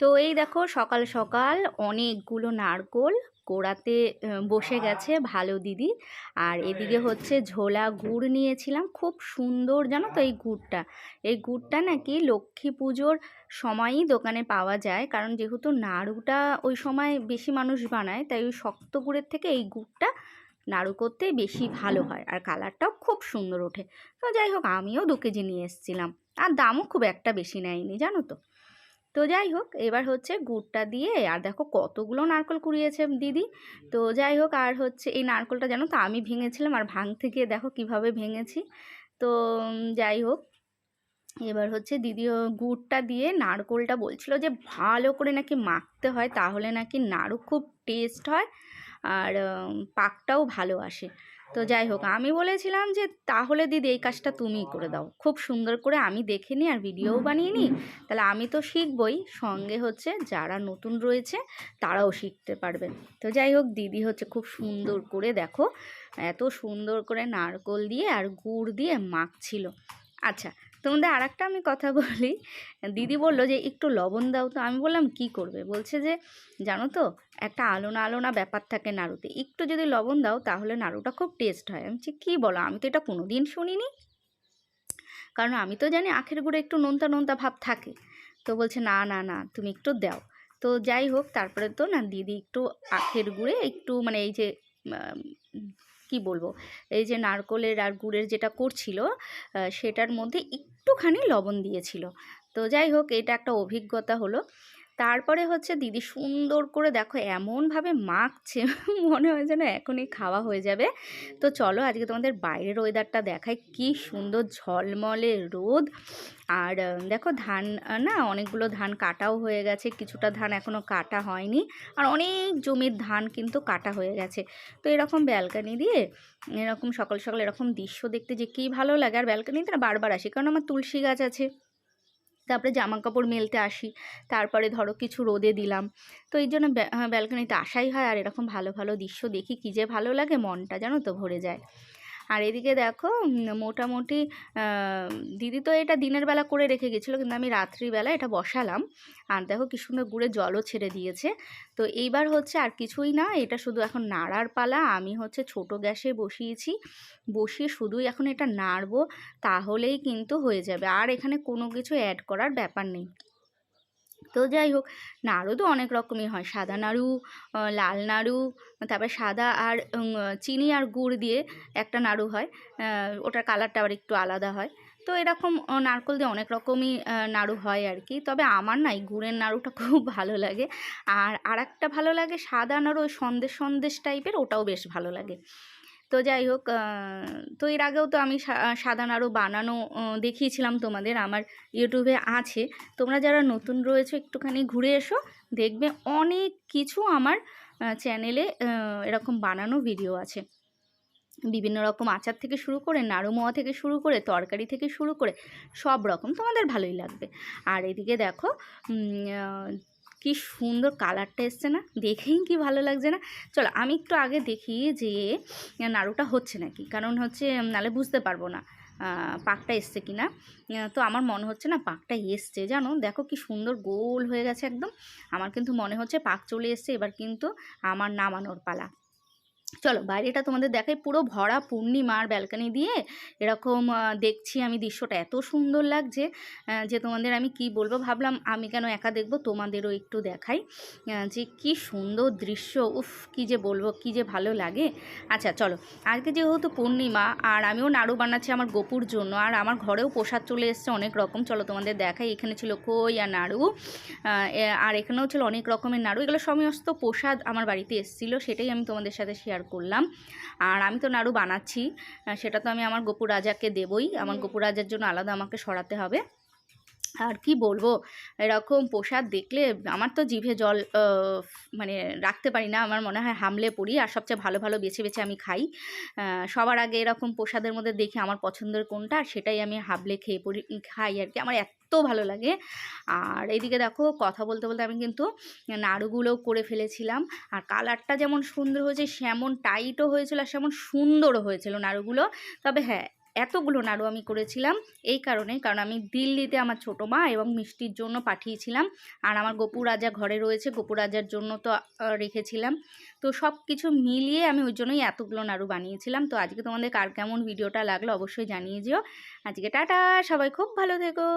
তো এই দেখো সকাল সকাল অনেকগুলো নারকোল কোড়াতে বসে গেছে ভালো দিদি। আর এদিকে হচ্ছে ঝোলা গুড় নিয়েছিলাম খুব সুন্দর জানো তো এই গুড়টা। এই গুড়টা নাকি লক্ষ্মী পুজোর সময়ই দোকানে পাওয়া যায় কারণ যেহেতু নাড়ুটা ওই সময় বেশি মানুষ বানায় তাই ওই শক্ত গুড়ের থেকে এই গুড়টা নাড়ু করতে বেশি ভালো হয়। আর কালারটাও খুব সুন্দর ওঠে। তো যাই হোক আমিও দু কেজি নিয়ে এসেছিলাম। আর দামও খুব একটা বেশি নেয়নি জানো তো। তো যাই হোক, এবার হচ্ছে গুড়টা দিয়ে, আর দেখো কতগুলো নারকেল কুড়িয়েছে দিদি। তো যাই হোক, আর হচ্ছে এই নারকেলটা জানো তো, আমি ভেঙেছিলাম আর ভাঙতে গিয়ে দেখো কীভাবে ভেঙেছি। তো যাই হোক, এবার হচ্ছে দিদি গুড়টা দিয়ে নারকেলটা বলছিল যে, ভালো করে নাকি মাখতে হয়, তাহলে নাকি নাড়ু খুব টেস্ট হয়, আর পাকটাও ভালো আসে। তো যাই হোক, আমি বলেছিলাম যে তাহলে দিদি এই কাজটা তুমিই করে দাও। খুব সুন্দর করে আমি দেখে নিই আর ভিডিওও বানিয়ে নিই। তাহলে আমি তো শিখবই, সঙ্গে হচ্ছে যারা নতুন রয়েছে তারাও শিখতে পারবে। তো যাই হোক, দিদি হচ্ছে খুব সুন্দর করে দেখো, এত সুন্দর করে নারকোল দিয়ে আর গুড় দিয়ে মাখছিল। আচ্ছা তোমাদের আর একটা আমি কথা বলি। দিদি বলল যে, একটু লবণ দাও তো। আমি বললাম, কি করবে? বলছে যে, জানো তো, একটা আলোনা আলোনা ব্যাপার থাকে নাড়ুতে। একটু যদি লবণ দাও, তাহলে নাড়ুটা খুব টেস্ট হয়। আমি বলছি, কী বলো? আমি তো এটা কোনো দিন শুনিনি। কারণ আমি তো জানি আখের গুঁড়ে একটু নোনতা নোনতা ভাব থাকে। তো বলছে, না না না, তুমি একটু দাও। তো যাই হোক, তারপরে তো না, দিদি একটু আখের গুঁড়ে একটু মানে এই যে কি বলব? এই যে নারকলের আর গুড়ের যেটা করছিল সেটার মধ্যে একটুখানি লবণ দিয়েছিল। তো যাই হোক, এটা একটা অভিজ্ঞতা হলো। তারপরে হচ্ছে, দিদি সুন্দর করে দেখো, এমনভাবে মাখছে, মনে হয় যেন এখনই খাওয়া হয়ে যাবে। তো চলো, আজকে তোমাদের বাইরের ওয়েদারটা দেখায় কি সুন্দর ঝলমলে রোদ। আর দেখো, ধান না, অনেকগুলো ধান কাটাও হয়ে গেছে। কিছুটা ধান এখনও কাটা হয়নি। আর অনেক জমির ধান কিন্তু কাটা হয়ে গেছে। তো এরকম ব্যালকানি দিয়ে, এরকম সকাল সকাল এরকম দৃশ্য দেখতে যে কী ভালো লাগে। আর ব্যালকানিতে না বারবার আসি, কারণ আমার তুলসী গাছ আছে। তারপরে জামা কাপড় মেলতে আসি। তারপরে ধরো কিছু রোদে দিলাম। তো এই জন্য ব্যালকনিতে আসাই হয় আর এরকম ভালো ভালো দৃশ্য দেখি কী যে ভালো লাগে মনটা জানো তো ভরে যায়। আর এদিকে দেখো মোটামুটি দিদি তো এটা দিনের বেলা করে রেখে গেছিল, কিন্তু আমি রাত্রিবেলা এটা বসালাম। আর দেখো কি সুন্দর গুড়ে জলও ছেড়ে দিয়েছে। তো এইবার হচ্ছে আর কিছুই না, এটা শুধু এখন নাড়ার পালা, আমি হচ্ছে ছোট গ্যাসে বসিয়েছি। বসিয়ে শুধুই এখন এটা নাড়বো, তাহলেই কিন্তু হয়ে যাবে। আর এখানে কোনো কিছু অ্যাড করার ব্যাপার নেই। তো যাই হোক, নাড়ু তো অনেক রকমই হয়। সাদা নাড়ু লাল নাড়ু, তারপরে সাদা আর চিনি আর গুড় দিয়ে একটা নাড়ু হয়। ওটার কালারটা আবার একটু আলাদা হয়। তো এরকম নারকেল দিয়ে অনেক রকমই নাড়ু হয় আর কি। তবে আমার না এই গুড়ের নাড়ুটা খুব ভালো লাগে। আর আরেকটা ভালো লাগে সাদা নাড়ু সন্দেশ সন্দেশ টাইপের ওটাও বেশ ভালো লাগে। তো যাই হোক তো এর আগেও তো আমি সা- সাদা নাড়ু বানানো দেখিয়েছিলাম তোমাদের, আমার ইউটিউবে আছে। তোমরা যারা নতুন রয়েছে, একটুখানি ঘুরে এসো, দেখবে অনেক কিছু আমার চ্যানেলে এরকম বানানো ভিডিও আছে। বিভিন্ন রকম আচার থেকে শুরু করে, নাড়ু মোয়া থেকে শুরু করে, তরকারি থেকে শুরু করে, সব রকম তোমাদের ভালোই লাগবে। আর এদিকে দেখো কি সুন্দর কালারটা এসছে না? দেখেই কি ভালো লাগছে না? চলো আমি একটু আগে দেখি যে, নাড়ুটা হচ্ছে নাকি? কারণ হচ্ছে, নালে বুঝতে পারব না পাকটা এসছে কি না তো আমার মনে হচ্ছে না পাকটা এসছে, জানো? দেখো কি সুন্দর গোল হয়ে গেছে একদম। আমার কিন্তু মনে হচ্ছে পাক চলে এসছে, এবার কিন্তু আমার নামানোর পালা। চলো বাইরেটা তোমাদের দেখাই। পুরো ভরা পূর্ণিমার ব্যালকানি দিয়ে এরকম দেখছি আমি দৃশ্যটা। এত সুন্দর লাগছে যে তোমাদের আমি কি বলব? ভাবলাম আমি কেন একা দেখব? তোমাদেরও একটু দেখাই যে কি সুন্দর দৃশ্য। উফ, কি যে বলব, কি যে ভালো লাগে। আচ্ছা চলো। আজকে যেহেতু পূর্ণিমা, আর আমিও নাড়ু বানাচ্ছি আমার গোপুর জন্য, আর আমার ঘরেও প্রসাদ চলে এসছে অনেক রকম। চলো তোমাদের দেখাই, এখানে ছিল কই আর নাড়ু আর এখানেও ছিল অনেক রকমের নাড়ু। এগুলো সমস্ত প্রসাদ আমার বাড়িতে এসেছিল, সেটাই আমি তোমাদের সাথে শেয়ার করলাম। আর আমি তো নাড়ু বানাচ্ছি সেটা তো আমি আমার গোপুর রাজাকে দেবই। আমার গোপুর রাজার জন্য আলাদা আমাকে সরাতে হবে। আর কি বলব? এরকম প্রসাদ দেখলে আমার তো জিভে জল মানে রাখতে পারি না। আমার মনে হয় হামলে পড়ি। আর সবচেয়ে ভালো ভালো বেছে বেছে আমি খাই। সবার আগে এরকম প্রসাদের মধ্যে দেখি আমার পছন্দের কোনটা, আর সেটাই আমি হাবলে খেয়ে পড়ি, খাই আর কি। আমার এত ভালো লাগে। আর এইদিকে দেখো, কথা বলতে বলতে আমি কিন্তু নাড়ুগুলোও করে ফেলেছিলাম। আর কালারটা যেমন সুন্দর হয়েছে, সেমন টাইটও হয়েছিল, আর সেমন সুন্দরও হয়েছিল নাড়ুগুলো। তবে হ্যাঁ এতগুলো নাড়ু আমি করেছিলাম এই কারণে কারণ আমি দিল্লিতে আমার ছোটো মা এবং মিষ্টির জন্য পাঠিয়েছিলাম। আর আমার গোপু রাজা ঘরে রয়েছে, গোপু রাজার জন্য তো রেখেছিলাম। তো সব কিছু মিলিয়ে আমি ওই জন্যই এতগুলো নাড়ু বানিয়েছিলাম। তো আজকে তোমাদের কার কেমন ভিডিওটা লাগল অবশ্যই জানিয়ে যেও আজকে টাটা, সবাই খুব ভালো থেকো।